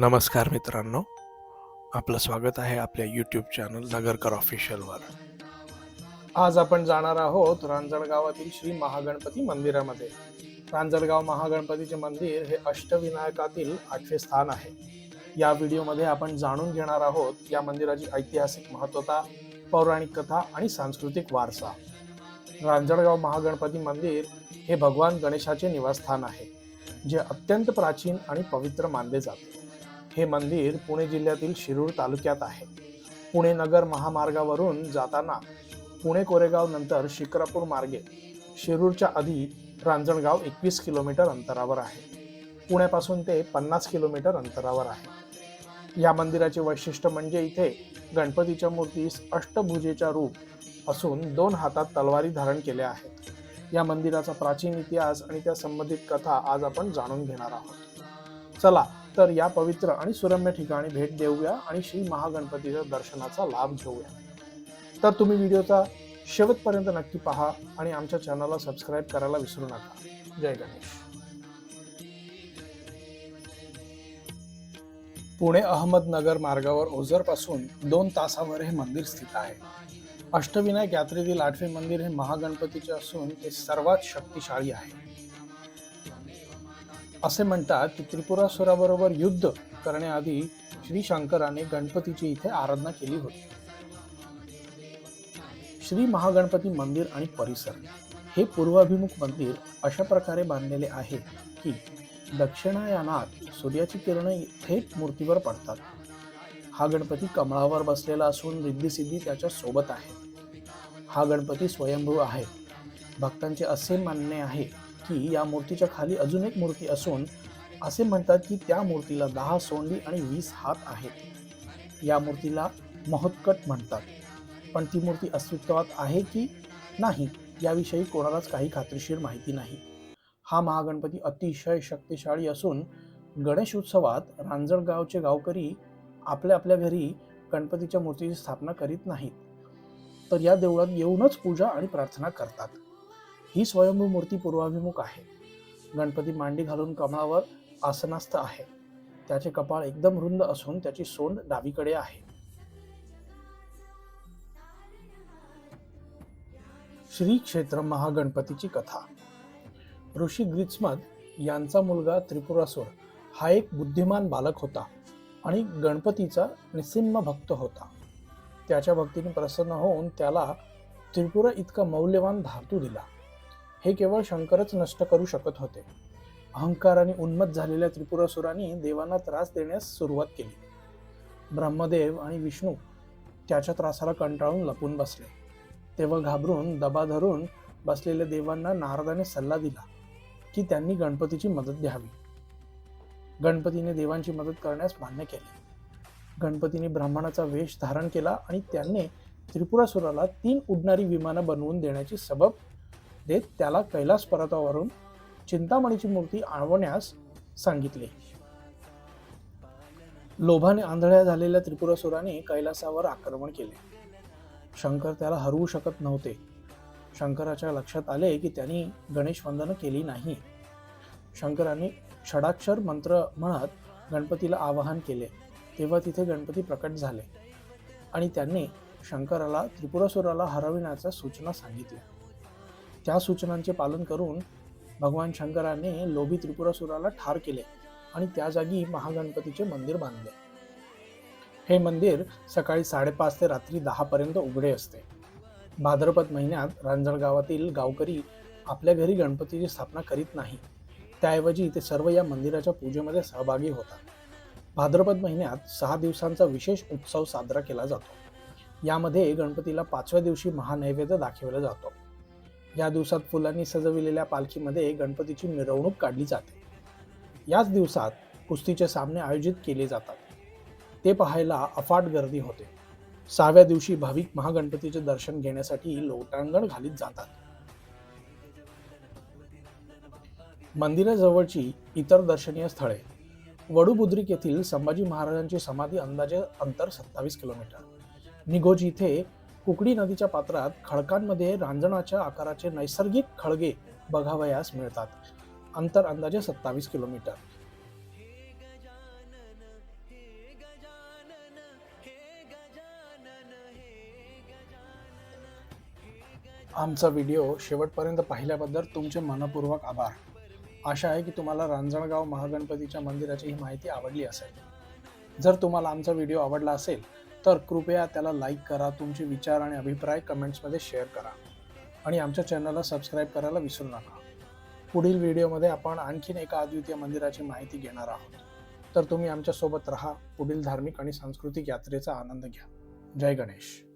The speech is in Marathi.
नमस्कार मित्रांनो. आपलं स्वागत आहे आपल्या यूट्यूब चॅनल नगरकर ऑफिशियलवर आज आपण जाणार आहोत रांजणगावातील श्री महागणपती मंदिरामध्ये. रांजणगाव महागणपतीचे मंदिर हे अष्टविनायकातील आठवे स्थान आहे. या व्हिडिओमध्ये आपण जाणून घेणार आहोत या मंदिराची ऐतिहासिक महत्त्वता पौराणिक कथा आणि सांस्कृतिक वारसा. रांजणगाव महागणपती मंदिर हे भगवान गणेशाचे निवासस्थान आहे जे अत्यंत प्राचीन आणि पवित्र मानले जाते. हे मंदिर पुणे जिल्ह्यातील शिरूर तालुक्यात आहे. पुणे नगर महामार्गावरून जाताना पुणे कोरेगाव नंतर शिक्रापूर मार्गे शिरूरच्या आधी रांजणगाव एकवीस किलोमीटर अंतरावर आहे. पुण्यापासून ते पन्नास किलोमीटर अंतरावर आहे. या मंदिराचे वैशिष्ट्य म्हणजे इथे गणपतीच्या मूर्तीस अष्टभुजेच्या रूप असून दोन हातात तलवारी धारण केल्या आहेत. या मंदिराचा प्राचीन इतिहास आणि त्या संबंधित कथा आज आपण जाणून घेणार आहोत. चला तर या पवित्र आणि सुरम्य ठिकाणी भेट देऊया आणि श्री महागणपतीच्या दर्शनाचा लाभ घेऊया. तर तुम्ही व्हिडिओचा शेवटपर्यंत नक्की पहा आणि आमच्या चॅनलला सबस्क्राईब करायला विसरू नका. जय गणेश. पुणे अहमदनगर मार्गावर ओझरपासून दोन तासावर हे मंदिर स्थित आहे. अष्टविनायक यात्रेतील आठवे मंदिर हे महागणपतीचे असून ते सर्वात शक्तिशाली आहे. असे म्हणतात की त्रिपुरासुराबरोबर युद्ध करण्याआधी श्री शंकराने गणपतीची इथे आराधना केली होती. श्री महागणपती मंदिर आणि परिसर हे पूर्वाभिमुख मंदिर अशा प्रकारे बांधलेले आहे की दक्षिणायनात सूर्याची किरणे थेट मूर्तीवर पडतात. हा गणपती कमळावर बसलेला असून रिद्धिसिद्धी त्याच्या सोबत आहे. हा गणपती स्वयंभू आहे. भक्तांचे असे मानणे आहे की या मूर्तीच्या खाली अजून एक मूर्ती असून असे म्हणतात की त्या मूर्तीला दहा सोंडी आणि वीस हात आहेत. या मूर्तीला महोत्कट म्हणतात. पण ती मूर्ती अस्तित्वात आहे की नाही याविषयी कोणालाच काही खात्रीशीर माहिती नाही. हा महागणपती अतिशय शक्तिशाळी असून गणेश उत्सवात रांजणगावचे गावकरी आपल्या आपल्या घरी गणपतीच्या मूर्तीची स्थापना करीत नाहीत. तर या देवळात येऊनच पूजा आणि प्रार्थना करतात. ही स्वयंभू मूर्ती पूर्वाभिमुख आहे. गणपती मांडी घालून कमळावर आसनास्थ आहे. त्याचे कपाळ एकदम रुंद असून त्याची सोंड डावीकडे आहे. श्री क्षेत्र महागणपतीची कथा. ऋषी ग्रित्समद यांचा मुलगा त्रिपुरासूर हा एक बुद्धिमान बालक होता आणि गणपतीचा निसिम्म भक्त होता. त्याच्या भक्तीने प्रसन्न होऊन त्याला त्रिपुरा इतका मौल्यवान धातू दिला. हे केवळ शंकरच नष्ट करू शकत होते. अहंकाराने उन्मत झालेल्या त्रिपुरासुरांनी देवांना त्रास देण्यास सुरुवात केली. ब्रह्मदेव आणि विष्णू त्याच्या त्रासाला कंटाळून लपून बसले. तेव्हा घाबरून दबा धरून बसलेल्या देवांना नारदाने सल्ला दिला की त्यांनी गणपतीची मदत घ्यावी. गणपतीने देवांची मदत करण्यास मान्य केले. गणपतीने ब्राह्मणाचा वेश धारण केला आणि त्याने त्रिपुरासुराला तीन उडणारी विमानं बनवून देण्याची सबब देत त्याला कैलास पर्वतावरून चिंतामणीची मूर्ती आणवण्यास सांगितले. लोभाने आंधळ्या झालेल्या त्रिपुरासुराने कैलासावर आक्रमण केले. शंकर त्याला हरवू शकत नव्हते. शंकराच्या लक्षात आले की त्यांनी गणेश वंदन केली नाही. शंकराने षडाक्षर मंत्र म्हणत गणपतीला आवाहन केले. तेव्हा तिथे गणपती प्रकट झाले आणि त्यांनी शंकराला त्रिपुरासुराला हरविण्याच्या सूचना सांगितल्या. त्या सूचनांचे पालन करून भगवान शंकराने लोभी त्रिपुरासुराला ठार केले आणि त्या जागी महागणपतीचे मंदिर बांधले. हे मंदिर सकाळी साडेपाच ते रात्री दहा पर्यंत उघडे असते. भाद्रपद महिन्यात रांजणगावातील गावकरी आपल्या घरी गणपतीची स्थापना करीत नाही. त्याऐवजी ते सर्व या मंदिराच्या पूजेमध्ये सहभागी होतात. भाद्रपद महिन्यात सहा दिवसांचा विशेष उत्सव साजरा केला जातो. यामध्ये गणपतीला पाचव्या दिवशी महानैवेद्य दाखवला जातो. या दिवसात फुलांनी सजविलेल्या पालखीमध्ये गणपतीची मिरवणूक काढली जाते. याच दिवसात कुस्तीचे सामने आयोजित केले जातात. ते पाहायला अफाट गर्दी होते. सहाव्या दिवशी भाविक महागणपतीचे दर्शन घेण्यासाठी लोटांगण घालीत जातात. मंदिराजवळची इतर दर्शनीय स्थळे वडुबुद्रिक येथील संभाजी महाराजांची समाधी अंदाजे अंतर सत्तावीस किलोमीटर. निगोजी इथे कुकडी नदीच्या पात्रात खडकांमध्ये रांजणाच्या आकाराचे नैसर्गिक खळगे बघावयास मिळतात. अंतर अंदाजे सत्तावीस किलोमीटर. आमचा व्हिडिओ शेवटपर्यंत पाहिल्याबद्दल तुमचे मनपूर्वक आभार. आशा आहे की तुम्हाला रांजणगाव महागणपतीच्या मंदिराची ही माहिती आवडली असेल. जर तुम्हाला आमचा व्हिडिओ आवडला असेल तर कृपया त्याला लाईक करा तुमचे विचार आणि अभिप्राय कमेंट्समध्ये शेअर करा. आणि आमच्या चॅनलला सबस्क्राईब करायला विसरू नका. पुढील व्हिडिओमध्ये आपण आणखीन एका अद्वितीय मंदिराची माहिती घेणार आहोत. तर तुम्ही आमच्यासोबत राहा पुढील धार्मिक आणि सांस्कृतिक यात्रेचा आनंद घ्या. जय गणेश.